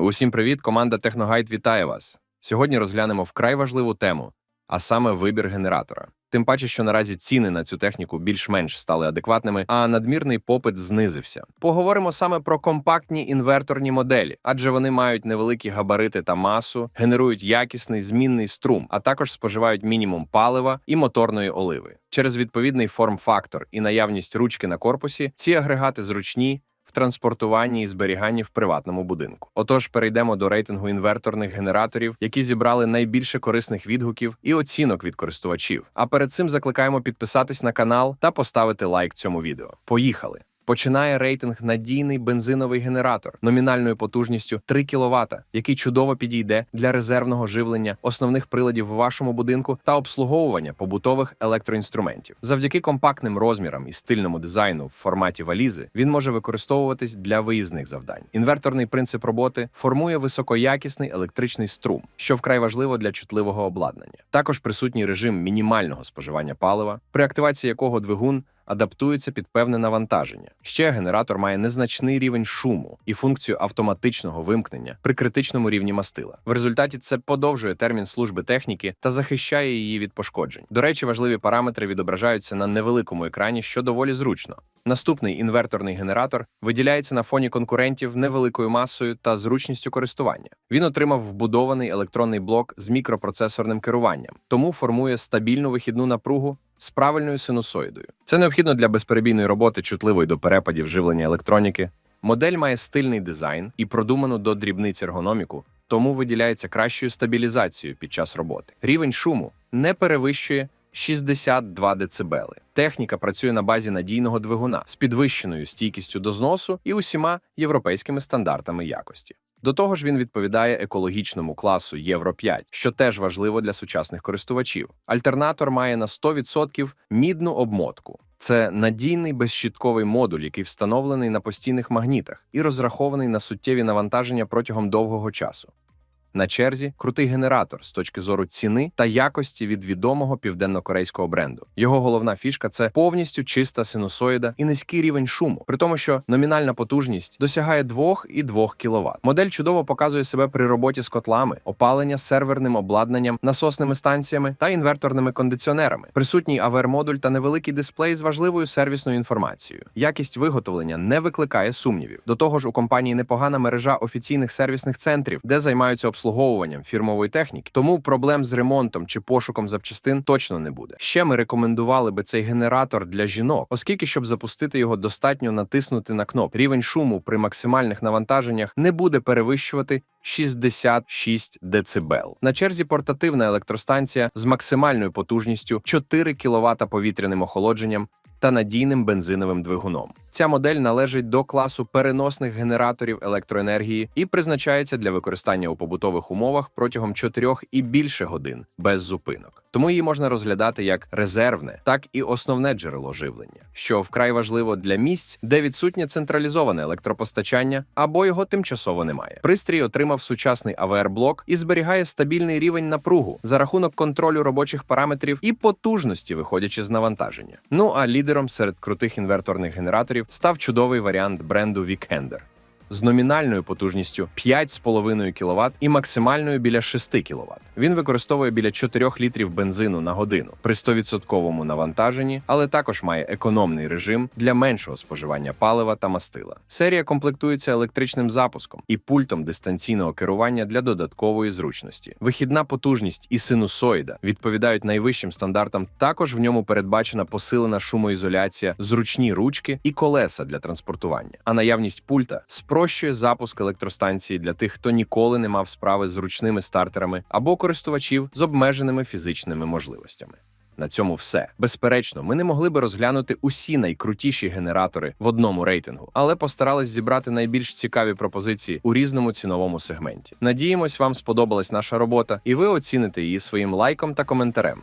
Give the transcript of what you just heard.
Усім привіт! Команда Техногайд вітає вас. Сьогодні розглянемо вкрай важливу тему, а саме вибір генератора. Тим паче, що наразі ціни на цю техніку більш-менш стали адекватними, а надмірний попит знизився. Поговоримо саме про компактні інверторні моделі, адже вони мають невеликі габарити та масу, генерують якісний змінний струм, а також споживають мінімум палива і моторної оливи. Через відповідний форм-фактор і наявність ручки на корпусі ці агрегати зручні в транспортуванні і зберіганні в приватному будинку. Отож, перейдемо до рейтингу інверторних генераторів, які зібрали найбільше корисних відгуків і оцінок від користувачів. А перед цим закликаємо підписатись на канал та поставити лайк цьому відео. Поїхали! Починає рейтинг надійний бензиновий генератор номінальною потужністю 3 кВт, який чудово підійде для резервного живлення основних приладів в вашому будинку та обслуговування побутових електроінструментів. Завдяки компактним розмірам і стильному дизайну в форматі валізи він може використовуватись для виїзних завдань. Інверторний принцип роботи формує високоякісний електричний струм, що вкрай важливо для чутливого обладнання. Також присутній режим мінімального споживання палива, при активації якого двигун адаптується під певне навантаження. Ще генератор має незначний рівень шуму і функцію автоматичного вимкнення при критичному рівні мастила. В результаті це подовжує термін служби техніки та захищає її від пошкоджень. До речі, важливі параметри відображаються на невеликому екрані, що доволі зручно. Наступний інверторний генератор виділяється на фоні конкурентів невеликою масою та зручністю користування. Він отримав вбудований електронний блок з мікропроцесорним керуванням, тому формує стабільну вихідну напругу з правильною синусоїдою. Це необхідно для безперебійної роботи, чутливої до перепадів живлення електроніки. Модель має стильний дизайн і продуману до дрібниць ергономіку, тому виділяється кращою стабілізацією під час роботи. Рівень шуму не перевищує 62 дБ. Техніка працює на базі надійного двигуна з підвищеною стійкістю до зносу і усіма європейськими стандартами якості. До того ж, він відповідає екологічному класу Євро 5, що теж важливо для сучасних користувачів. Альтернатор має на 100% мідну обмотку. Це надійний безщітковий модуль, який встановлений на постійних магнітах і розрахований на суттєві навантаження протягом довгого часу. На черзі крутий генератор з точки зору ціни та якості від відомого південно-корейського бренду. Його головна фішка це повністю чиста синусоїда і низький рівень шуму, при тому, що номінальна потужність досягає 2,2 кВт. Модель чудово показує себе при роботі з котлами, опалення серверним обладнанням, насосними станціями та інверторними кондиціонерами. Присутній AVR-модуль та невеликий дисплей з важливою сервісною інформацією. Якість виготовлення не викликає сумнівів. До того ж, у компанії непогана мережа офіційних сервісних центрів, де займаються обслуговуванням фірмової техніки, тому проблем з ремонтом чи пошуком запчастин точно не буде. Ще ми рекомендували би цей генератор для жінок, оскільки, щоб запустити його, достатньо натиснути на кнопку. Рівень шуму при максимальних навантаженнях не буде перевищувати 66 дБ. На черзі портативна електростанція з максимальною потужністю 4 кВт повітряним охолодженням та надійним бензиновим двигуном. Ця модель належить до класу переносних генераторів електроенергії і призначається для використання у побутових умовах протягом 4 і більше годин без зупинок. Тому її можна розглядати як резервне, так і основне джерело живлення, що вкрай важливо для місць, де відсутнє централізоване електропостачання або його тимчасово немає. Пристрій отримав сучасний АВР-блок і зберігає стабільний рівень напругу за рахунок контролю робочих параметрів і потужності, виходячи з навантаження. Ну а лідером серед крутих інверторних генераторів став чудовий варіант бренду Weekender з номінальною потужністю 5,5 кВт і максимальною біля 6 кВт. Він використовує біля 4 літрів бензину на годину при 100% навантаженні, але також має економний режим для меншого споживання палива та мастила. Серія комплектується електричним запуском і пультом дистанційного керування для додаткової зручності. Вихідна потужність і синусоїда відповідають найвищим стандартам. Також в ньому передбачена посилена шумоізоляція, зручні ручки і колеса для транспортування. А наявність пульта спрощує запуск електростанції для тих, хто ніколи не мав справи з ручними стартерами або користувачів з обмеженими фізичними можливостями. На цьому все. Безперечно, ми не могли би розглянути усі найкрутіші генератори в одному рейтингу, але постарались зібрати найбільш цікаві пропозиції у різному ціновому сегменті. Надіємось, вам сподобалась наша робота, і ви оціните її своїм лайком та коментарем.